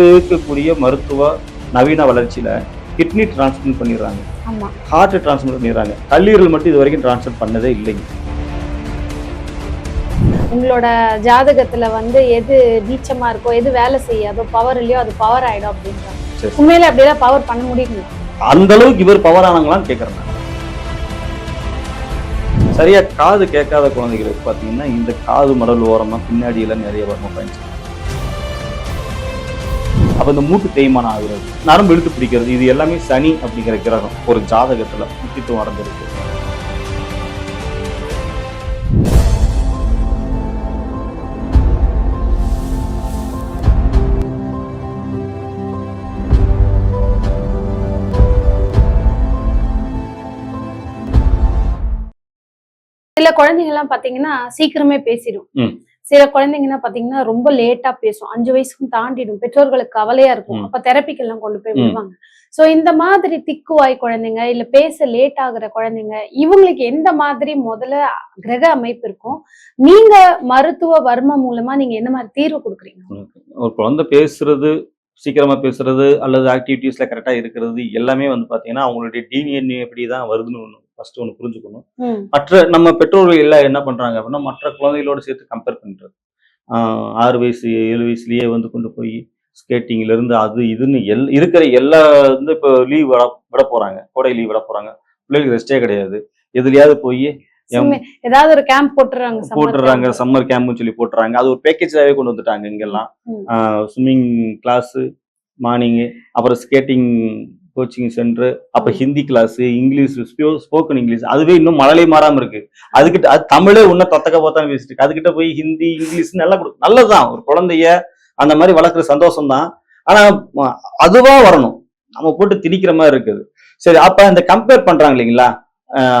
இருக்கக்கூடிய மருத்துவ நவீன வளர்ச்சியில கிட்னி டிரான்ஸ்பிளண்ட் பண்ணிடுறாங்க. ஹார்ட் டிரான்ஸ்பிளண்ட் பண்ணிடுறாங்க. கல்லீரல் மட்டும் இது வரைக்கும் டிரான்ஸ்பிளண்ட் பண்ணதே இல்லைங்க. உங்களோட ஜாதகத்துல வந்து எது நீச்சமா இருக்கோ எது வேலை செய்யாதோ பவர் இல்லையோ அது பவர் ஆயிடும் அப்படின்றாங்க. உண்மையில அப்படியெல்லாம் பவர் பண்ண முடியுங்களா அந்த அளவுக்கு இவர் பவர் ஆனாங்களான்னு கேட்குறேன். சரியா காது கேட்காத குழந்தைகளுக்கு பார்த்தீங்கன்னா இந்த காது மடல் ஓரமா பின்னாடி எல்லாம் நிறைய வரும் பயன்ஸ் அப்ப இந்த மூட்டு தேய்மானம் ஆகுறது. நரம்பு இழுத்து பிடிக்கிறது. இது எல்லாமே சனி அப்படிங்கிற கிரகம். ஒரு ஜாதகத்துல முக்கியத்துவம் அடைஞ்சிருக்கு. சில குழந்தைங்க எல்லாம் பாத்தீங்கன்னா சீக்கிரமே பேசிடும். சில குழந்தைங்கன்னா பாத்தீங்கன்னா ரொம்ப லேட்டா பேசும். அஞ்சு வயசுக்கும் தாண்டிடும். பெற்றோர்களுக்கு கவலையா இருக்கும். அப்ப தெரப்பிக்கு எல்லாம் கொண்டு போய். விடுவாங்க. சோ இந்த மாதிரி திக்குவாய் குழந்தைங்க இல்ல பேச லேட் ஆகுற குழந்தைங்க இவங்களுக்கு எந்த மாதிரி முதல்ல கிரக அமைப்பு இருக்கும் நீங்க மருத்துவ வர்மம் மூலமா நீங்க என்ன மாதிரி தீர்வு கொடுக்குறீங்க? ஒரு குழந்தை பேசுறது சீக்கிரமா பேசுறது அல்லது ஆக்டிவிட்டீஸ்ல கரெக்டா இருக்கிறது எல்லாமே வந்து பாத்தீங்கன்னா அவங்களுடைய டிஎன்ஏ எப்படி தான் வருதுன்னு ஃபர்ஸ்ட் ஒன்று புரிஞ்சுக்கணும். மற்ற நம்ம பெற்றோர்கள் எல்லாம் என்ன பண்றாங்க அப்படின்னா மற்ற குழந்தைகளோட சேர்த்து கம்பேர் பண்றது. ஆறு வயசு ஏழு வயசுலயே வந்து கொண்டு போய் ஸ்கேட்டிங்ல இருந்து அது இதுன்னு எல் இருக்கிற எல்லா வந்து இப்போ லீவ் விட விட போறாங்க. கோடை லீவ் விட போறாங்க. பிள்ளைகளுக்கு ரெஸ்டே கிடையாது. எதுலயாவது போய் ஏதாவது ஒரு கேம்ப் போட்டுறாங்க போட்டுறாங்க. சம்மர் கேம்ப்னு சொல்லி போட்டுறாங்க. அது ஒரு பேக்கேஜாவே கொண்டு வந்துட்டாங்க இங்கெல்லாம். ஸ்விம்மிங் கிளாஸ் மார்னிங்கு அப்புறம் ஸ்கேட்டிங் கோச்சிங் சென்டர் அப்ப. Hindi class English spoken English அதுவே இன்னும் மழலை மாறாம இருக்கு. அதுக்கிட்ட அது தமிழே இன்னும் தொத்தக்க போத்தான் பேசிட்டு இருக்கு. அதுகிட்ட போய் ஹிந்தி இங்கிலீஷ் நல்லா கொடு நல்லதுதான். ஒரு குழந்தைய அந்த மாதிரி வளர்க்குற சந்தோஷம் தான் ஆனா அதுவா வரணும். நம்ம போட்டு திணிக்கிற மாதிரி இருக்குது. சரி அப்ப இந்த கம்பேர் பண்றாங்க இல்லைங்களா?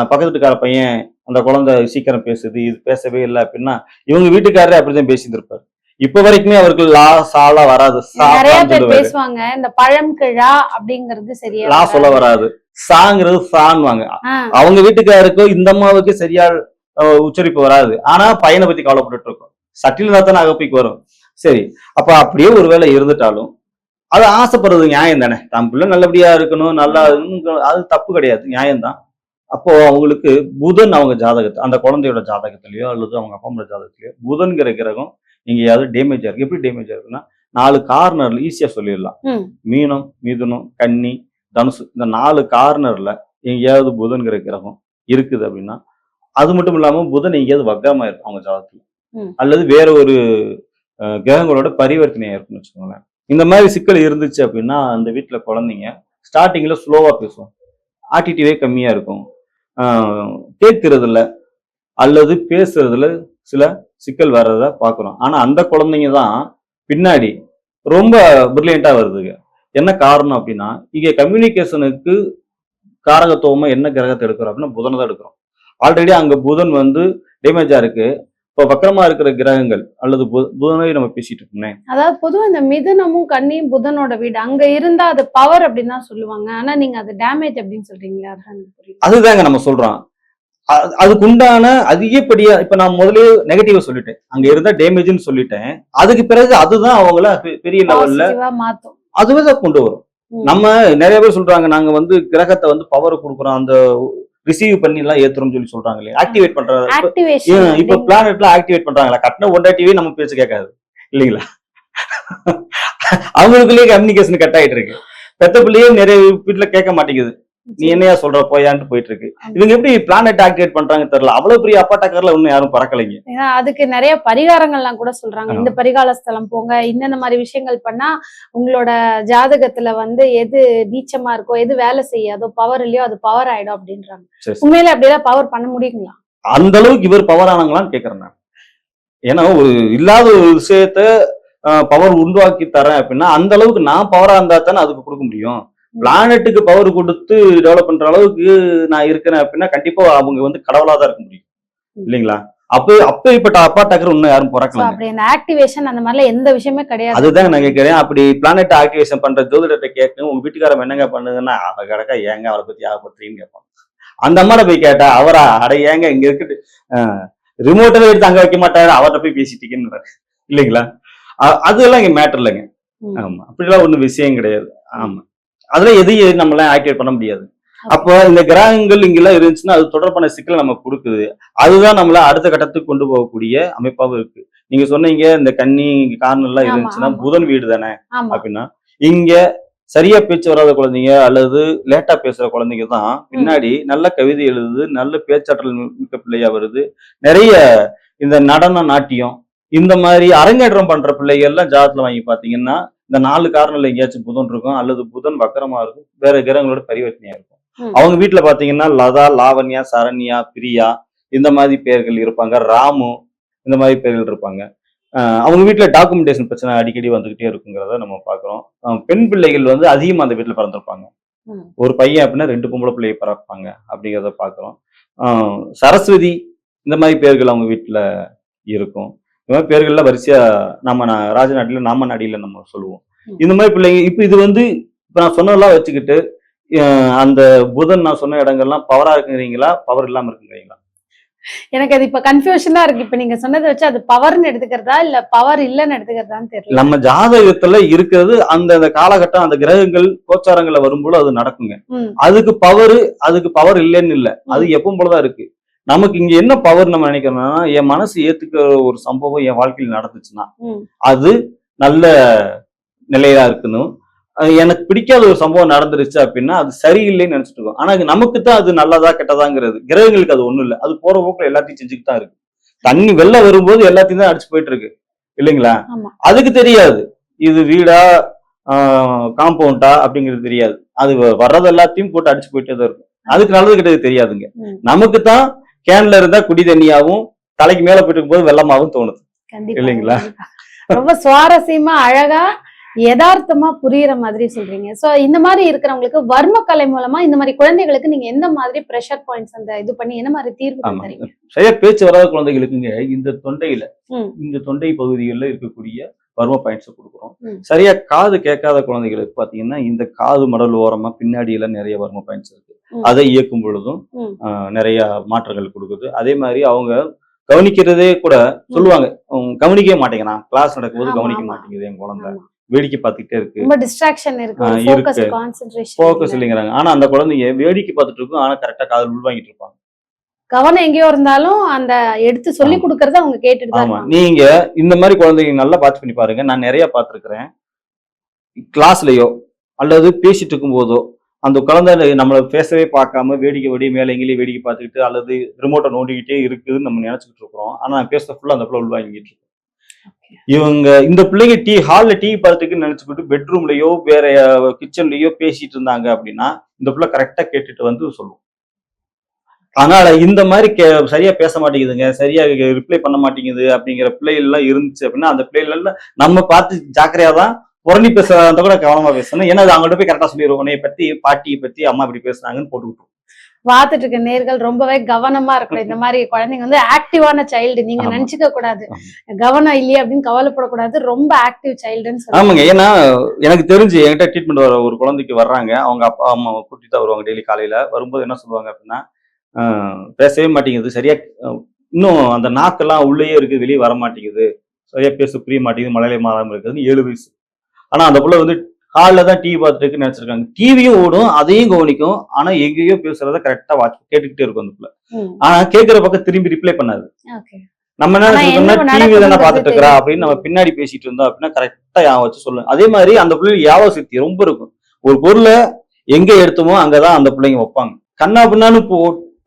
பக்கத்து வீட்டுக்கார பையன் அந்த குழந்தை சீக்கிரம் பேசுது இது பேசவே இல்லை அப்படின்னா இவங்க வீட்டுக்காரரே அப்படிதான் பேசிட்டு இருப்பாரு. இப்ப வரைக்குமே அவருக்கு லா சாலா வராது. நிறைய பேர். பேசுவாங்க இந்த பழம் கிழா அப்படிங்கிறது சரியா லா சொல்ல வராது. சாங்கிறது சான்வாங்க. அவங்க வீட்டுக்காருக்கு இந்த அம்மாவுக்கு சரியா உச்சரிப்பு வராது. ஆனா பையனை பத்தி கவலைப்பட்டுட்டு இருக்கும் சட்டில் தான் அகப்பிக்கு வரும். சரி அப்ப அப்படியே ஒருவேளை இருந்துட்டாலும் அது ஆசைப்படுறது நியாயம் தானே. தன் பிள்ளை நல்லபடியா இருக்கணும் நல்லா அது தப்பு கிடையாது. நியாயம்தான் அப்போ அவங்களுக்கு புதன் அவங்க ஜாதகத்தை அந்த குழந்தையோட ஜாதகத்திலயோ அல்லது அவங்க அப்பா அம்மா ஜாதகத்திலயோ புதன்கிற கிரகம் எங்கேயாவது டேமேஜா இருக்கு. எப்படி டேமேஜா இருக்குன்னா நாலு கார்னர்ல ஈஸியா சொல்லிடலாம். மீனம் மிதுனம் கன்னி தனுசு இந்த நாலு கார்னர்ல எங்கேயாவது புதன்கிற கிரகம் இருக்குது அப்படின்னா அது மட்டும் இல்லாம புதன் எங்கேயாவது வக்கரமா இருக்கும் அவங்க ஜாதகத்துல. அல்லது வேற ஒரு கிரகங்களோட பரிவர்த்தனையா இருக்குன்னு வச்சுக்கோங்களேன். இந்த மாதிரி சிக்கல் இருந்துச்சு அப்படின்னா அந்த வீட்டுல குழந்தைங்க ஸ்டார்டிங்ல ஸ்லோவா பேசும். ஆட்டிடியூடே கம்மியா இருக்கும். கேட்கறதுல அல்லது பேசுறதுல சில சிக்கல் வர்றத பாக்குறோம் ஆனா அந்த குழந்தைங்க தான் பின்னாடி ரொம்ப பிரில்லியண்டா வருதுங்க என்ன காரணம் அப்படின்னா இங்க கம்யூனிகேஷனுக்கு காரகத்துவமா என்ன கிரகத்தை எடுக்கிறோம் அப்படின்னா புதனை தான் எடுக்கிறோம். ஆல்ரெடி அங்க புதன் வந்து டேமேஜா இருக்கு. இப்போ வக்கரமா இருக்கிற கிரகங்கள் அல்லது பு- புதனை நம்ம பேசிட்டு இருக்கோமே. அதாவது பொதுவா இந்த மிதுனமும் கன்னியும் புதனோட வீடு. அங்க இருந்தா அது பவர் அப்படின்னு தான் சொல்லுவாங்க. ஆனா நீங்க அது டேமேஜ் அப்படின்னு சொல்றீங்களா அதுதாங்க நம்ம சொல்றோம். அ- அதுக்குண்டான அதிகப்படியா இப்ப நான் முதலே நெகட்டிவா சொல்லிட்டேன். அங்க இருந்தா டேமேஜ்னு சொல்லிட்டேன். அதுக்கு பிறகு அதுதான் அவங்கள பெரிய லெவல்ல அதுவே தான் கொண்டு வரும். நம்ம நிறைய பேர் சொல்றாங்க நாங்க வந்து கிரகத்தை வந்து பவர் கொடுக்குறோம். அந்த ரிசீவ் பண்ணி எல்லாம் ஏத்துறோம்னு சொல்லி சொல்றாங்க இல்லையா? ஆக்டிவேட் பண்றது இப்ப- ஆக்டிவேஷன் ஏன் இப்ப பிளானட்ல ஆக்டிவேட் பண்றாங்களா? கட்டின ஒண்டாட்டிவே நம்ம பேச்சு கேட்காது. இல்லைங்களா? அவங்களுக்குள்ளேயே கம்யூனிகேஷன் கட் ஆயிட்டு இருக்கு. பெத்த பிள்ளையே நிறைய வீட்டுல கேட்க மாட்டேங்குது. நீ என்னையா சொல்ற போயான்ட்டு போயிட்டு இருக்கு இவங்க எப்படி பிளானட் ஆக்டிவேட் பண்றாங்க தெரியல. அவ்வளவு பெரிய அப்பா டக்கர்ல இன்னும் யாரும் பறக்கலைங்க. ஏன்னா அதுக்கு நிறைய பரிகாரங்கள்லாம் கூட சொல்றாங்க. இந்த பரிகால ஸ்தலம் போங்க இந்தந்த மாதிரி விஷயங்கள் பண்ணா உங்களோட ஜாதகத்துல வந்து எது நீச்சமா இருக்கோ எது வேலை செய்யாதோ பவர் இல்லையோ அது பவர் ஆயிடும் அப்படின்றாங்க. உண்மையில அப்படியெல்லாம் பவர் பண்ண முடியுங்களா? அந்த அளவுக்கு இவர் பவர் ஆனாங்களான்னு கேக்குறேன் நான். ஏன்னா ஒரு இல்லாத ஒரு விஷயத்த பவர் உருவாக்கி தரேன் அப்படின்னா அந்த அளவுக்கு நான் பவரா இருந்தா தானே அதுக்கு கொடுக்க முடியும். பிளானட்டுக்கு பவர் கொடுத்து டெவலப் பண்ற அளவுக்கு நான் இருக்கிறேன் அப்படின்னா கண்டிப்பா அவங்க வந்து கடவுளா தான் இருக்க முடியும். இல்லைங்களா? அப்ப அப்பேற்பட்ட அப்பா டக்கர் இன்னும் யாரும் பிறக்கல அப்படி அந்த ஆக்டிவேஷன் அந்த மாதிரிலாம் எந்த விஷயமே கிடையாது. அதுதான் நான் கேட்கிறேன் அப்படி பிளானட் ஆக்டிவேஷன் பண்ற ஜோதிடத்தை கேட்கணும். உங்க வீட்டுக்காரன் என்னங்க பண்ணுதுன்னா அவ கிடக்கா ஏங்க அவளை பத்தி ஆகப்படுறீங்கன்னு கேட்பான் அந்த அம்மாட்ட போய் கேட்டா அவரா அட ஏங்க இங்க இருக்குது ரிமோட்டவே எடுத்து அங்க வைக்க மாட்டாரு அவர்கிட்ட போய் பேசிட்டீங்கன்னு இல்லைங்களா? அதெல்லாம் இங்க மேட்டர் இல்லைங்க. ஆமா. அப்படிலாம் ஒண்ணும் விஷயம் கிடையாது. ஆமா. அதுல எதையும் நம்மளால ஆக்டிவேட் பண்ண முடியாது. அப்போ இந்த கிரகங்கள் இங்கெல்லாம் இருந்துச்சுன்னா அது தொடர்பான சிக்கலை நம்ம கொடுக்குது. அதுதான் நம்மள அடுத்த கட்டத்துக்கு கொண்டு போகக்கூடிய அமைப்பாவும் இருக்கு. நீங்க சொன்னீங்க இந்த கன்னி காரணம் எல்லாம் இருந்துச்சுன்னா. புதன் வீடு தானே அப்படின்னா இங்க சரியா பேச்சு வராத குழந்தைங்க அல்லது லேட்டா பேசுற குழந்தைங்க தான் பின்னாடி நல்ல கவிதை எழுதுது நல்ல பேச்சாற்றல் மிக்க பிள்ளையா வருது. நிறைய இந்த நடன நாட்டியம் இந்த மாதிரி அரங்கேற்றம் பண்ற பிள்ளைகள் எல்லாம் ஜாதத்துல வாங்கி பாத்தீங்கன்னா இந்த நாலு காரணம்ல எங்கேயாச்சும் புதன் இருக்கும் அல்லது புதன் வக்கரமா இருக்கும் வேற கிரகங்களோட பரிவர்த்தனையா இருக்கும். அவங்க வீட்டுல பாத்தீங்கன்னா லதா லாவண்யா சரண்யா பிரியா இந்த மாதிரி பேர்கள் இருப்பாங்க. ராமு இந்த மாதிரி பேர்கள் இருப்பாங்க. அவங்க வீட்டுல டாக்குமெண்டேஷன் பிரச்சனை அடிக்கடி வந்துகிட்டே இருக்குங்கிறத நம்ம பாக்குறோம். அஹ் பெண் பிள்ளைகள் வந்து அதிகமா அந்த வீட்டுல பிறந்திருப்பாங்க. ஒரு பையன் அப்படின்னா ரெண்டு பொம்பளை பிள்ளைய பிறப்பாங்க அப்படிங்கிறத பாக்குறோம். அஹ் சரஸ்வதி இந்த மாதிரி பேர்கள் அவங்க வீட்டுல இருக்கும். இந்த மாதிரி பேர்கள்ல வரிசையா நம்ம ராஜநாட்டில நாம நாடியில நம்ம சொல்லுவோம். இந்த மாதிரி பிள்ளைங்க இப்ப இது வந்து இப்ப நான் சொன்னதெல்லாம் வச்சுக்கிட்டு அந்த புதன் நான் சொன்ன இடங்கள்லாம் பவரா இருக்குங்கிறீங்களா? பவர் இல்லாம இருக்குங்கிறீங்களா? எனக்கு அது இப்ப கன்ஃபியூஷனா இருக்கு. இப்ப நீங்க சொன்னதை வச்சு அது பவர்னு எடுத்துக்கிறதா? இல்ல பவர் இல்லன்னு எடுத்துக்கிறதான்னு தெரியல. நம்ம ஜாதகத்துல இருக்கிறது அந்த அந்த காலகட்டம் அந்த கிரகங்கள் கோச்சாரங்கள்ல வரும்போது அது நடக்குங்க. அதுக்கு பவர் அதுக்கு பவர் இல்லைன்னு இல்ல. அது எப்பவும் போலதான் இருக்கு. நமக்கு இங்க என்ன பவர் நம்ம நினைக்கிறோம்னா என் மனசு ஏத்துக்கிற ஒரு சம்பவம் என் வாழ்க்கையில் நடந்துச்சுன்னா. அது நல்ல நிலையா இருக்கணும் எனக்கு பிடிக்காத ஒரு சம்பவம் நடந்துருச்சு அப்படின்னா அது சரியில்லைன்னு நினைச்சிட்டு இருக்கோம். ஆனா நமக்கு தான் அது நல்லதா கெட்டதாங்கிறது. கிரகங்களுக்கு அது ஒண்ணும் இல்லை. அது போற போக்குல எல்லாத்தையும் செஞ்சுட்டு தான் இருக்கு. தண்ணி வெளில வரும்போது எல்லாத்தையும் தான் அடிச்சு போயிட்டு இருக்கு. இல்லைங்களா. அதுக்கு தெரியாது. இது வீடா காம்பவுண்டா அப்படிங்கிறது தெரியாது. அது வர்றது எல்லாத்தையும் போட்டு அடிச்சு போயிட்டே தான் இருக்கும். அதுக்கு நல்லது கெட்டது தெரியாதுங்க. நமக்கு தான் கேன்ல இருந்தா குடி தண்ணியாவும் தலைக்கு மேல போயிட்டு இருக்கும்போது வெள்ளமாவும் தோணுது கண்டிப்பா இல்லைங்களா? ரொம்ப சுவாரஸ்யமா அழகா யதார்த்தமா புரியுற மாதிரி சொல்றீங்க சோ இந்த மாதிரி இருக்கிறவங்களுக்கு வர்ம கலை மூலமா இந்த மாதிரி குழந்தைகளுக்கு நீங்க எந்த மாதிரி ப்ரெஷர் பாயிண்ட்ஸ் அந்த இது பண்ணி என்ன மாதிரி தீர்வு தரீங்க சரியா பேச்சு வராத குழந்தைகளுக்குங்க இந்த தொண்டையில. இந்த தொண்டை பகுதிகளில் இருக்கக்கூடிய வர்ம பாயிண்ட்ஸ் கொடுக்குறோம். சரியா காது கேட்காத குழந்தைகளுக்கு பாத்தீங்கன்னா இந்த காது மடல் ஓரமா பின்னாடி எல்லாம் நிறைய வர்ம பாயிண்ட்ஸ் இருக்கு. அதை இயக்கும் பொழுதும் நிறைய மாற்றங்கள் கொடுக்குது. அதே மாதிரி அவங்க கவனிக்கிறதே கூட சொல்லுவாங்க "உம், கவனிக்கவே மாட்டேங்கிறான். கிளாஸ் நடக்கும்போது கவனிக்க. மாட்டேங்குது என் குழந்தை. வேடிக்கை பார்த்துக்கிட்டே இருக்கு. ரொம்ப டிஸ்ட்ராக்ஷன் இருக்கு. ஃபோக்கஸ் இல்லைங்கிறாங்க. ஆனா அந்த குழந்தைங்க வேடிக்கை பார்த்துட்டு இருக்கும். ஆனா கரெக்டா காதல் உள்வாங்கிட்டு இருப்பாங்க. கவனம் எங்கேயோ இருந்தாலும் அந்த எடுத்து சொல்லி. கொடுக்கறத அவங்க கேட்டுட்டு ஆமா. நீங்க இந்த மாதிரி குழந்தைங்க நல்லா வாட்ச் பண்ணி பாருங்க. நான் நிறைய பார்த்திருக்கிறேன். கிளாஸ்லயோ அல்லது பேசிட்டு இருக்கும் போதோ அந்த குழந்தை நம்மள பேசவே பார்க்காம வேடிக்கை வெடி மேல எங்கேயும் வேடிக்கை பார்த்துக்கிட்டு அல்லது ரிமோட்டை நோண்டிக்கிட்டே இருக்குதுன்னு நம்ம நினைச்சுக்கிட்டு இருக்கிறோம். ஆனா நான் பேசுற ஃபுல்லா அந்த பிள்ளை உள்வாங்கிட்டு இருக்கு இவங்க இந்த பிள்ளைங்க டீ ஹால்ல டீ பார்த்துக்கு நினைச்சுக்கிட்டு பெட்ரூம்லயோ வேற கிச்சன்லயோ பேசிட்டு இருந்தாங்க அப்படின்னா இந்த பிள்ளை கரெக்டா கேட்டுட்டு வந்து சொல்லும். அதனால இந்த மாதிரி கே- சரியா பேச மாட்டேங்குதுங்க சரியா ரிப்ளை பண்ண மாட்டேங்குது அப்படிங்கிற பிள்ளைகள் எல்லாம் இருந்துச்சு அப்படின்னா அந்த பிள்ளைகள் எல்லாம் நம்ம பார்த்து ஜாக்கிரதையா தான் புரணி பேசுறத கூட கவனமா பேசணும். ஏன்னா அது அவங்கள்ட்ட போய் கரெக்டா சொல்லிடுவோம் உன்னைய பத்தி பாட்டியை பத்தி அம்மா இப்படி பேசுனாங்கன்னு போட்டு விட்டுரும். பார்த்துட்டு இருக்க நேர்கள் ரொம்பவே கவனமா இருக்கணும். இந்த மாதிரி குழந்தைங்க வந்து ஆக்டிவான சைல்டு நீங்க. நினைச்சுக்க கூடாது. கவனம் இல்லையே அப்படின்னு கவலைப்படக்கூடாது ரொம்ப ஆக்டிவ் சைல்டுன்னு ஆமாங்க. ஏன்னா எனக்கு தெரிஞ்சு என்கிட்ட ட்ரீட்மெண்ட் வர ஒரு குழந்தைக்கு வர்றாங்க. அவங்க அப்பா அம்மா கூட்டிட்டு தான் வருவாங்க டெய்லி காலையில. வரும்போது என்ன சொல்லுவாங்க அப்படின்னா பேசவே மாட்டேங்குது. சரியா இன்னும் அந்த நாக்கெல்லாம் உள்ளேயே இருக்கு. வெளியே வர மாட்டேங்குது சரியா பேச புரிய மாட்டேங்குது. மலையில மாறாம இருக்குதுன்னு ஏழு வயசு ஆனா அந்த புள்ள வந்து ஹாலில் தான் டிவி பார்த்துட்டு நினைச்சிருக்காங்க. டிவியும் ஓடும் அதையும் கவனிக்கும். ஆனா எங்கேயோ பேசுறத கரெக்டா வாட்ச் கேட்டுக்கிட்டே இருக்கும் அந்த புள்ள. ஆனா கேட்கிற பக்கம் திரும்பி ரிப்ளை பண்ணாது. நம்ம என்ன நினைச்சிருக்கோம்னா டிவி தானே பார்த்துட்டு இருக்கிறா. அப்படின்னு நம்ம பின்னாடி பேசிட்டு இருந்தோம் அப்படின்னா கரெக்டா யா வச்சு சொல்லுங்க அதே மாதிரி அந்த பிள்ளை யாவ சக்தி ரொம்ப இருக்கும். ஒரு பொருளை எங்க எடுத்தோமோ அங்கதான் அந்த பிள்ளைங்க வைப்பாங்க. கண்ணா பின்னான்னு போ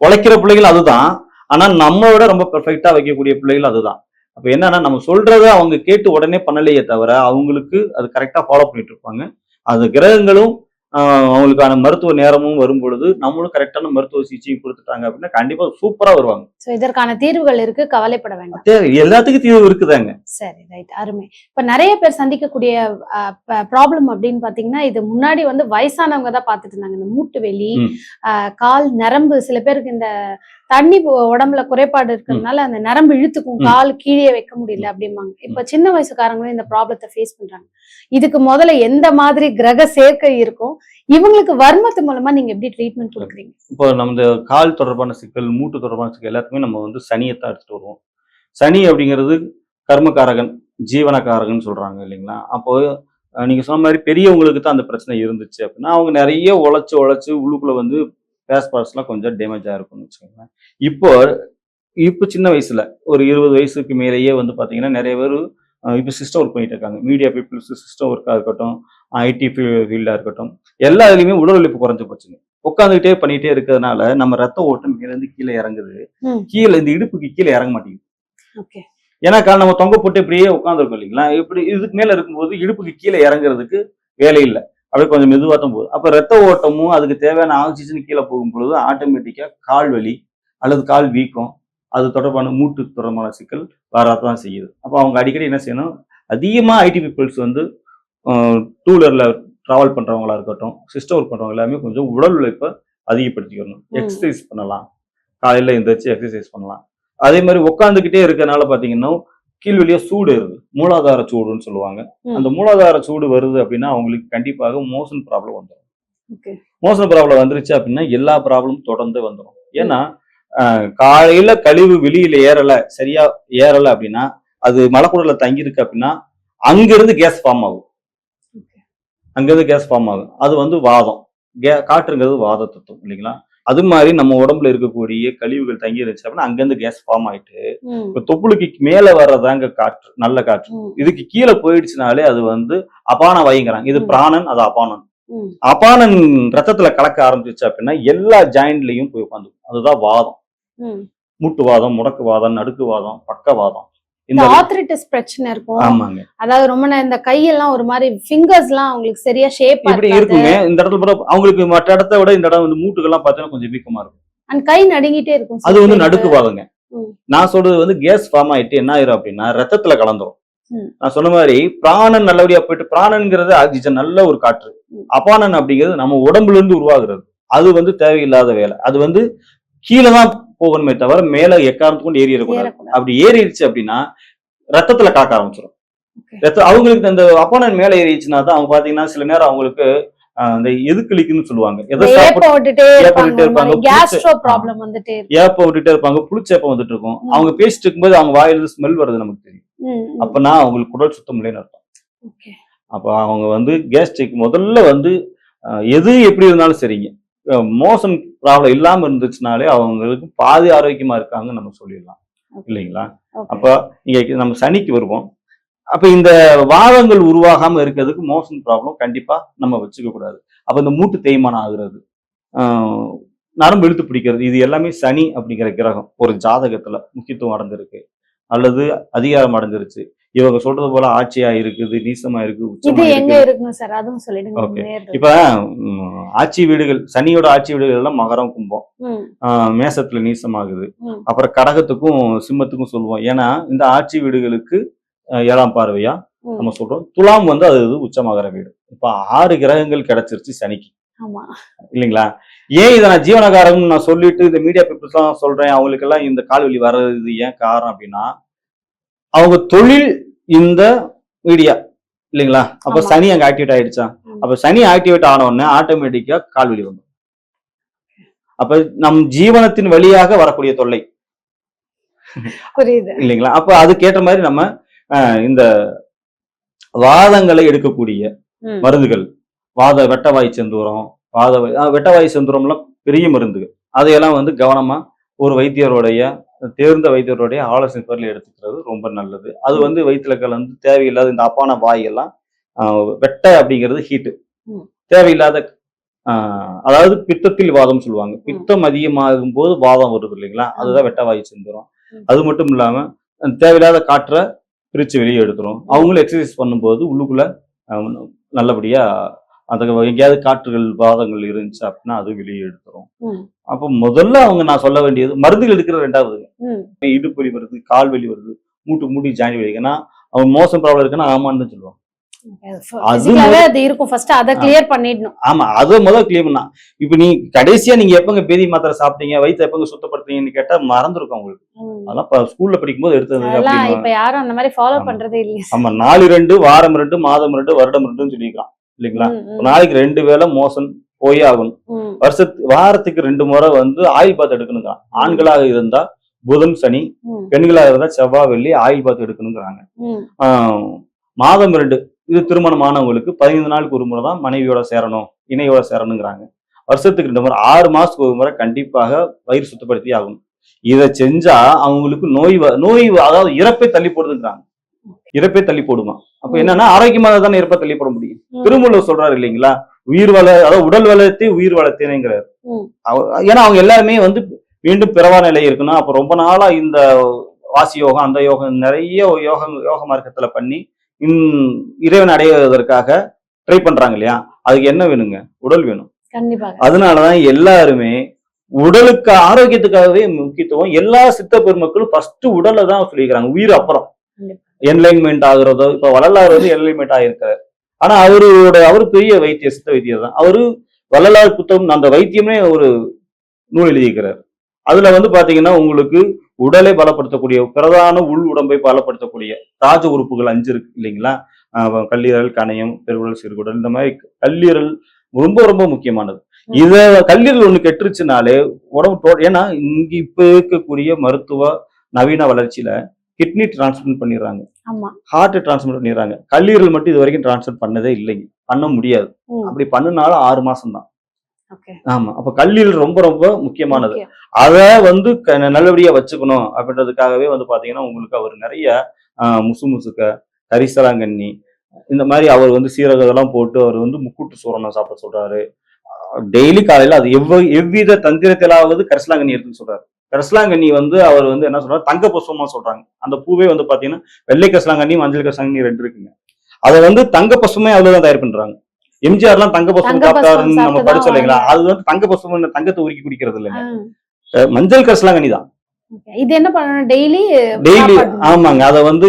உழைக்கிற பிள்ளைகள் அதுதான். ஆனா நம்ம விட ரொம்ப பெர்ஃபெக்டா வைக்கக்கூடிய பிள்ளைகள் அதுதான். அப்ப என்னன்னா நம்ம சொல்றத அவங்க கேட்டு உடனே பண்ணலையே தவிர அவங்களுக்கு அது கரெக்டா ஃபாலோ பண்ணிட்டு இருப்பாங்க. அது கிரகங்களும் அவங்களுக்கான மருத்துவ நேரமும் வரும் பொழுது நம்மளும் கரெக்டான மருத்துவ சிகிச்சையும் கொடுத்துட்டாங்க அப்படின்னா கண்டிப்பா சூப்பரா வருவாங்க. இதற்கான தீர்வுகள் இருக்கு கவலைப்பட வேண்டாம். தேவை எல்லாத்துக்கும் தீர்வு இருக்குதாங்க. சரி ரைட் அருமை. இப்ப நிறைய பேர் சந்திக்கக்கூடிய ப்ராப்ளம் அப்படின்னு பாத்தீங்கன்னா இது முன்னாடி வந்து வயசானவங்க தான் பார்த்துட்டு இருந்தாங்க. இந்த மூட்டு வெளி கால் நரம்பு சில பேருக்கு இந்த தண்ணி உடம்புல குறைபாடு இருக்கிறதுனால அந்த நரம்பு இழுத்துக்கும். கால் கீழே வைக்க முடியல அப்படிம்பாங்க. இப்ப சின்ன வயசுக்காரங்களும் இந்த ப்ராப்ளத்தை ஃபேஸ் பண்றாங்க. இதுக்கு முதல்ல எந்த மாதிரி கிரக சேர்க்கை இருக்கும் இவங்களுக்கு வர்மத்து மூலமா நீங்க எப்படி ட்ரீட்மெண்ட் கொடுக்குறீங்க? இப்போ நம்ம கால் தொடர்பான சிக்கல் மூட்டு தொடர்பான சிக்கல் எல்லாத்துக்குமே நம்ம வந்து சனியை தான் எடுத்துட்டு வருவோம். சனி அப்படிங்கிறது கர்மகாரகன் ஜீவனகாரகன் சொல்றாங்க இல்லைங்களா? அப்போ நீங்க சொன்ன மாதிரி பெரியவங்களுக்கு தான் அந்த பிரச்சனை இருந்துச்சு அப்படின்னா அவங்க நிறைய உழைச்சு உழைச்சு உள்ளுக்குள்ள வந்து பேஸ் பார்ட்ஸ்லாம் கொஞ்சம் டேமேஜ் ஆயிருக்கும்னு வச்சுக்கோங்களேன். இப்போ இப்போ சின்ன வயசுல ஒரு இருபது வயசுக்கு மேலேயே வந்து பாத்தீங்கன்னா நிறைய பேர் இப்போ சிஸ்டம் ஒர்க் பண்ணிட்டு இருக்காங்க. மீடியா பீப்புள்ஸ் சிஸ்டம் ஒர்க்காக இருக்கட்டும் ஐடி ஃபீல்டாக இருக்கட்டும் எல்லா இதுலையுமே உடல் உழைப்பு குறைஞ்சு போச்சுங்க. உட்காந்துக்கிட்டே பண்ணிட்டே இருக்கிறதுனால நம்ம ரத்த ஓட்டம் மேலேருந்து கீழே இறங்குது. கீழே இந்த இடுப்புக்கு கீழே இறங்க மாட்டேங்குது. ஏன்னா காரணம் நம்ம தொங்க போட்டு இப்படியே உட்காந்துருக்கோம் இல்லைங்களா? இப்படி இதுக்கு மேல இருக்கும்போது இடுப்புக்கு கீழே இறங்குறதுக்கு வேலை இல்லை. அப்படியே கொஞ்சம் மெதுவாக தான் போகுது. அப்போ ரத்த ஓட்டமும் அதுக்கு தேவையான ஆக்சிஜன் கீழே போகும் பொழுது ஆட்டோமேட்டிக்காக கால் வலி அல்லது கால் வீக்கம் அது தொடர்பான மூட்டு தொடர்பான சிக்கல் வரதான் செய்யுது. அப்போ அவங்க அடிக்கடி என்ன செய்யணும்? அதிகமாக ஐடி பீப்புள்ஸ் வந்து டூ வீலரில் ட்ராவல் பண்ணுறவங்களா இருக்கட்டும் சிஸ்டம் ஒர்க் பண்ணுறவங்க எல்லாமே கொஞ்சம் உடல் உழைப்பை அதிகப்படுத்திக்கணும். எக்ஸசைஸ் பண்ணலாம். காலையில் எந்திரிச்சு எக்ஸசைஸ் பண்ணலாம். அதே மாதிரி உட்காந்துக்கிட்டே இருக்கறனால பார்த்தீங்கன்னா கீழ்வெளியே சூடு வருது மூலாதார சூடுன்னு சொல்லுவாங்க. அந்த மூலாதார சூடு வருது அப்படின்னா அவங்களுக்கு கண்டிப்பாக மோஷன் ப்ராப்ளம் வந்துடும் மோஷன் ப்ராப்ளம் வந்துருச்சு அப்படின்னா எல்லா ப்ராப்ளமும் தொடர்ந்து வந்துடும் ஏன்னா காலையில கழிவு வெளியில ஏறல சரியா ஏறல அப்படின்னா அது மலக்குடல தங்கி இருக்கு அப்படின்னா அங்கிருந்து கேஸ் ஃபார்ம் ஆகும். அங்கிருந்து கேஸ் ஃபார்ம் ஆகும். அது வந்து வாதம். கே காற்றுங்கிறது வாத தத்துவம் இல்லைங்களா? அது மாதிரி நம்ம உடம்புல இருக்கக்கூடிய கழிவுகள் தங்கி இருந்துச்சு அப்படின்னா அங்கிருந்து கேஸ் ஃபார்ம் ஆயிட்டு இப்ப தொப்புளுக்கு மேல வர்றதாங்க காற்று நல்ல காற்று. இதுக்கு கீழே போயிடுச்சுனாலே அது வந்து அபான வாயுங்கிறாங்க இது. பிராணன் அது அபானன். அபானன் ரத்தத்துல கலக்க ஆரம்பிச்சிச்சு அப்படின்னா எல்லா ஜாயிண்ட்லயும் போய் உட்காந்து அதுதான் வாதம். ம். மூட்டு வாதம் முடக்கு வாதம் நடுக்கு வாதம் பக்கவாதம் இந்த ஆர்த்ரிட்டிஸ் பிரச்சனை இருக்கும். ஆமாங்க. அதாவது ரொம்ப இந்த கையெல்லாம் ஒரு மாதிரி ஃபிங்கர்ஸ் எல்லாம் அவங்களுக்கு சரியா ஷேப்பா இப்படி இருக்குங்க. இந்த இடத்துல கூட அவங்களுக்கு மற்ற இடத்த விட இந்த இடம் வந்து மூட்டுகள்லாம் பார்த்தீங்கன்னா கொஞ்சம் வீக்கமா இருக்கும். அண்ட் கை நடுங்கிட்டே இருக்கும் அது வந்து சில நடுக்கு பேருக்கு. வாதங்க ம். நான் சொல்றது வந்து கேஸ் ஃபார்ம் ஆயிட்டு என்ன ஆயிரும் அப்படின்னா ரத்தத்துல கலந்துரும். நான் சொன்ன மாதிரி பிராணன் நல்லபடியா போயிட்டு பிராணன்ங்கிறது ஆக்சிஜன் நல்ல ஒரு காற்று. அபானன் அப்படிங்கிறது நம்ம உடம்புல இருந்து உருவாகிறது. அது வந்து தேவையில்லாத வேலை. அது வந்து கீழே தான் போகணுமே தவிர மேல எக்காரணத்து கொண்டு ஏறிடக்கூடாது ஏறக்கூடாது. அப்படி ஏறிடுச்சு அப்படின்னா ரத்தத்துல காக்க ஆரம்பிச்சிடும். ரத்த அவங்களுக்கு அந்த அப்பானன் மேல ஏறிடுச்சுன்னா தான் அவங்க பாத்தீங்கன்னா சில நேரம் அவங்களுக்கு அந்த எதுக்களிக்குன்னு சொல்லுவாங்க. ஏப்பம் விட்டுட்டே இருப்பாங்க. ஏப்பம் புளிச்சேப்பம் வந்துட்டு இருக்கும். அவங்க பேசிட்டு இருக்கும்போது அவங்க வாயிலிருந்து ஸ்மெல் வருது நமக்கு தெரியும். அப்பனா அவங்களுக்கு குடல் சுத்தம் இல்லைன்னு அர்த்தம். அப்போ அவங்க வந்து கேஸ்ட்ரிக் முதல்ல வந்து எது எப்படி இருந்தாலும் சரிங்க. மோஷன் ப்ராப்ளம் இல்லாம இருந்துச்சுனாலே அவங்களுக்கு பாதி ஆரோக்கியமா இருக்காங்கன்னு நம்ம சொல்லிடலாம். இல்லைங்களா. அப்ப இங்க நம்ம சனிக்கு வருவோம். அப்ப இந்த வாதங்கள் உருவாகாம இருக்கிறதுக்கு மோஷன் ப்ராப்ளம் கண்டிப்பா நம்ம வச்சுக்க கூடாது. அப்ப இந்த மூட்டு தேய்மானம் ஆகுறது நரம்பு இழுத்து பிடிக்கிறது இது எல்லாமே சனி அப்படிங்கிற கிரகம் ஒரு ஜாதகத்துல முக்கியத்துவம் அடைஞ்சிருக்கு. அல்லது அதிகாரம் அடைஞ்சிருச்சு. இவங்க சொல்றது போல ஆட்சியா இருக்குது நீசமா இருக்கு இது எங்க இருக்கு இருக்குங்க சார்? அதுவும் சொல்லிடுங்க. Okay. நேர்ல. இப்ப ஆட்சி வீடுகள் சனியோட ஆட்சி வீடுகள் எல்லாம் மகரம் கும்பம். மேசத்துல நீசமாகுது. அப்புறம் கடகத்துக்கும் சிம்மத்துக்கும் சொல்லுவோம். ஏன்னா இந்த ஆட்சி வீடுகளுக்கு ஏழாம் பார்வையா. நம்ம சொல்றோம். துலாம் வந்து அது உச்சமகர வீடு. இப்ப ஆறு கிரகங்கள் கிடைச்சிருச்சு சனிக்கு. ஆமா. இல்லைங்களா? ஏன் இதை நான் ஜீவனகாரம்னு நான் சொல்லிட்டு இந்த மீடியா பீப்புள்ஸ் எல்லாம் சொல்றேன். அவங்களுக்கு எல்லாம் இந்த கால்வலி வர்றது ஏன் காரணம் அப்படின்னா அவங்க தொழில் இந்த மீடியா இல்லைங்களா? அப்ப. சனி அங்க ஆக்டிவேட் ஆயிடுச்சா. அப்ப சனி ஆக்டிவேட் ஆன உடனே ஆட்டோமேட்டிக்கா கால்வலி வந்துடும். அப்ப நம் ஜீவனத்தின் வழியாக வரக்கூடிய தொல்லை. புரியுது. இல்லைங்களா? அப்ப அதுக்கேற்ற மாதிரி நம்ம இந்த வாதங்களை எடுக்கக்கூடிய. மருந்துகள். வாத வெட்டவாய் செந்தூரம் வாத வெட்டவாய் செந்தூரம்லாம் பெரிய மருந்துகள். அதையெல்லாம் வந்து கவனமா ஒரு வைத்தியருடைய தேர்ந்த வைத்தியருடைய ஆலோசனை பேரில் எடுத்துக்கிறது ரொம்ப நல்லது. அது. வந்து வயிற்றுல கலந்து தேவையில்லாத இந்த அப்பான வாய் எல்லாம் அஹ், வெட்ட அப்படிங்கிறது ஹீட்டு. தேவையில்லாத அதாவது பித்தத்தில் வாதம் சொல்லுவாங்க. பித்தம் அதிகமாகும் போது வாதம் வருது இல்லைங்களா? அதுதான் வெட்டவாய் செந்துரும். ம். அது மட்டும் இல்லாம தேவையில்லாத காற்றை பிரிச்சு வெளியே எடுத்துரும். அவங்களும் எக்ஸசைஸ் பண்ணும்போது உள்ளுக்குள்ள நல்லபடியா அந்த எங்கேயாவது காற்றுகள் வாதங்கள் இருந்துச்சு அப்படின்னா அது வெளியே எடுத்துரும். அப்போ முதல்ல அவங்க நான் சொல்ல வேண்டியது மருந்துகள் எடுக்கிற ரெண்டாவது. இடுப்பு வலி வருது கால் வலி வருது மூட்டு மூட்டி ஜாயின் வலி. ஏன்னா அவன் மோசம் ப்ராப்ளம் இருக்குன்னா ஆமான்னு சொல்லுவான். அது Physically-ஆவே அது இருக்கும். ஃபர்ஸ்ட் அதை கிளியர் பண்ணிடணும். ஆமா அதை முதல்ல கிளியர் பண்ணா. இப்ப நீ கடைசியா நீங்க எப்பங்க பேதி மாத்திரை சாப்பிட்டீங்க வயிற்று எப்பங்க சுத்தப்படுத்துறீங்கன்னு கேட்டா மறந்துருக்கும் உங்களுக்கு. அதெல்லாம் ஸ்கூல்ல படிக்கும்போது எடுத்தது இப்ப யாரும் அந்த மாதிரி ஃபாலோ ஆமா. பண்றதே இல்லையா. ஆமா நாலு ரெண்டு வாரம் ரெண்டு மாதம் ரெண்டு வருடம் ரெண்டுன்னு சொல்லிக்கலாம் இல்லைங்களா? நாளைக்கு ரெண்டு வேளை மோசம் போயே ஆகணும். வருஷத்து வாரத்துக்கு ரெண்டு முறை வந்து ஆயில் பாத் எடுக்கணுங்க ஆண்களாக இருந்தா புதன் சனி பெண்களாக இருந்தா செவ்வாய் வெள்ளி ஆயில் பாத் எடுக்கணுங்கிறாங்க. மாதம் ரெண்டு இது திருமணமானவங்களுக்கு பதினைந்து நாளுக்கு ஒரு முறை தான் மனைவியோட சேரணும் இணையோட சேரணுங்கிறாங்க. வருஷத்துக்கு ரெண்டு முறை ஆறு மாசத்துக்கு ஒரு முறை கண்டிப்பாக வயிறு சுத்தப்படுத்தி ஆகணும். இதை செஞ்சா அவங்களுக்கு நோய் நோய் அதாவது இறப்பை தள்ளி போடுதுங்கிறாங்க. இறப்பை தள்ளி போடுமா. அப்ப என்னன்னா ஆரோக்கியமாக தானே இறப்பை தள்ளி போட முடியும். திருமூலர் சொல்றாரு இல்லைங்களா? உயிர் வள அதாவது உடல் வளர்த்தே உயிர் வளர்த்தேனேங்கிறார். ஏன்னா அவங்க எல்லாருமே வந்து மீண்டும் பிறவா நிலை இருக்கணும். அப்ப ரொம்ப நாளா இந்த வாசி யோகம் அந்த யோகம் நிறைய யோகம் யோக மார்க்கத்துல பண்ணி இறைவன் அடைவதற்காக ட்ரை பண்றாங்க இல்லையா? அதுக்கு என்ன வேணுங்க? உடல் வேணும். அதனாலதான் எல்லாருமே உடலுக்கு ஆரோக்கியத்துக்காகவே முக்கியத்துவம் எல்லா சித்த பெருமக்களும் ஃபர்ஸ்ட் உடலை தான் சொல்லிக்கிறாங்க. உயிர் அப்புறம். என்லைன்மெண்ட் ஆகுறதோ இப்ப வள்ளலார் வந்து என்லைன்மெண்ட் ஆயிருக்காரு. ஆனா அவரோட அவரு பெரிய வைத்திய சித்த வைத்தியர் தான். அவரு வள்ளலார் புத்தகம் அந்த வைத்தியமே ஒரு நூல் எழுதியிருக்கிறார். அதுல வந்து பாத்தீங்கன்னா உங்களுக்கு உடலை பலப்படுத்தக்கூடிய பிரதான உள் உடம்பை பலப்படுத்தக்கூடிய ராஜ உறுப்புகள் அஞ்சு இருக்கு இல்லைங்களா? கல்லீரல் கணையம் பெருவுடல் சிறுகுடல் இந்த மாதிரி கல்லீரல் ரொம்ப ரொம்ப முக்கியமானது. இத கல்லீரல் ஒண்ணு கெட்டுருச்சுனாலே உடம்பு ஏன்னா இங்க இப்ப இருக்கக்கூடிய மருத்துவ நவீன வளர்ச்சியில கிட்னி டிரான்ஸ்பிளண்ட் பண்ணிடுறாங்க. ஹார்ட் டிரான்ஸ்பிளண்ட் பண்ணிடுறாங்க. கல்லீரல் மட்டும் இது வரைக்கும் டிரான்ஸ்ஃபர் பண்ணதே இல்லைங்க. பண்ண முடியாது. அப்படி பண்ணுனாலும் ஆறு மாசம் தான். ஆமா. அப்ப கல்லீரல் ரொம்ப ரொம்ப முக்கியமானது. முக்கியம். அத வந்து நல்லபடியா வச்சுக்கணும் அப்படின்றதுக்காகவே வந்து பாத்தீங்கன்னா உங்களுக்கு அவர் நிறைய முசு முசுக்க கரிசலாங்கண்ணி இந்த மாதிரி அவர் வந்து சீரகம் இதெல்லாம் போட்டு அவர் வந்து முக்கூட்டு சூரணம் சாப்பிட சொல்றாரு. டெய்லி காலையில அது எவ்வ எவ்வித தந்திரத்திலாவது கரிசலாங்கண்ணி எடுத்துன்னு சொல்றாரு. கரிசலாங்கண்ணி வந்து அவர் வந்து என்ன சொல்றாரு? தங்க புஷ்பமா சொல்றாங்க. அந்த பூவே வந்து பாத்தீங்கன்னா வெள்ளை கரிசலாங்கண்ணி மஞ்சள் கரிசலாங்கண்ணி ரெண்டு இருக்குங்க. அதை வந்து தங்க பசுமே அதுலதான் தயார் பண்றாங்க. எம்ஜிஆர்லாம் தங்க பசும் தங்க பசும் சாப்பிட்டாருன்னு நம்ம படிச்சோம் இல்லைங்களா? அது வந்து தங்க பசும் தங்கத்தை உருக்கி குடிக்கிறது இல்லைங்க. மஞ்சள் கரிசலாங்கண்ணி தான். இது என்ன பண்ணணும்? டெய்லி டெய்லி ஆமாங்க. அதை வந்து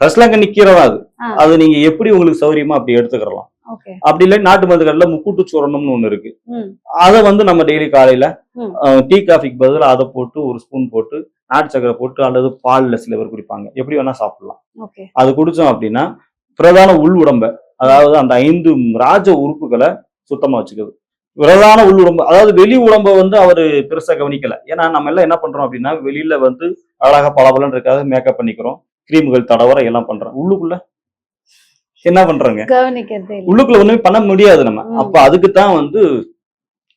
கரிசலாங்கண்ணி கீரை அது. அது நீங்க எப்படி உங்களுக்கு சௌரியமா அப்படி எடுத்துக்கலாம் ஓகே அப்படி இல்லை நாட்டு மருந்துகள்ல முக்கூட்டு சூரணம்னு ஒண்ணு இருக்கு. அதை வந்து நம்ம டெய்லி காலையில டீ காஃபிக்கு பதிலா அதை போட்டு ஒரு ஸ்பூன் போட்டு நாட்டு சக்கரை போட்டு அல்லது பால்ல சில பேர் குடிப்பாங்க. எப்படி வேணா சாப்பிடலாம். அது குடிச்சோம் அப்படின்னா பிரதான உள் உடம்ப அதாவது அந்த ஐந்து ராஜ உறுப்புகளை சுத்தமா வச்சுக்குது. பிரதான உள் உடம்பு அதாவது வெளி உடம்ப வந்து அவரு பெருசா கவனிக்கல. ஏன்னா நம்ம எல்லாம் என்ன பண்றோம் அப்படின்னா வெளியில வந்து அழகா பளபளன்னு இருக்காது மேக்கப் பண்ணிக்கிறோம். கிரீம்கள் தடவர எல்லாம் பண்றோம். உள்ளுக்குள்ள என்ன பண்றோங்க? உள்ளுக்குள்ள ஒண்ணுமே பண்ண முடியாது நம்ம. அப்ப அதுக்கு தான் வந்து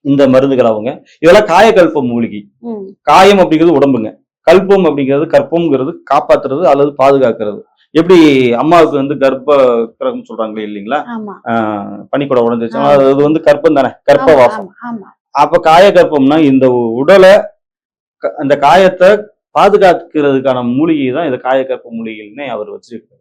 இந்த மருந்துகள் அவங்க. இதெல்லாம் காயக்கல்ப மூலிகை. காயம் அப்படிங்கிறது உடம்புங்க. கல்பம் அப்படிங்கிறது கற்பம்ங்கிறது காப்பாத்துறது அல்லது பாதுகாக்கிறது. எப்படி அம்மாவுக்கு வந்து கர்ப்ப கிரகம் சொல்றாங்களே இல்லைங்களா? பனிக்கூட உடஞ்சிச்சு. அது வந்து கற்பம் தானே? கர்ப்ப ஆமா, வாசம். அப்ப காய கற்பம்னா இந்த உடலை அந்த காயத்தை பாதுகாக்கிறதுக்கான மூலிகை தான் இந்த காயக்கற்ப மூலிகைன்னு அவர் வச்சிருக்காரு.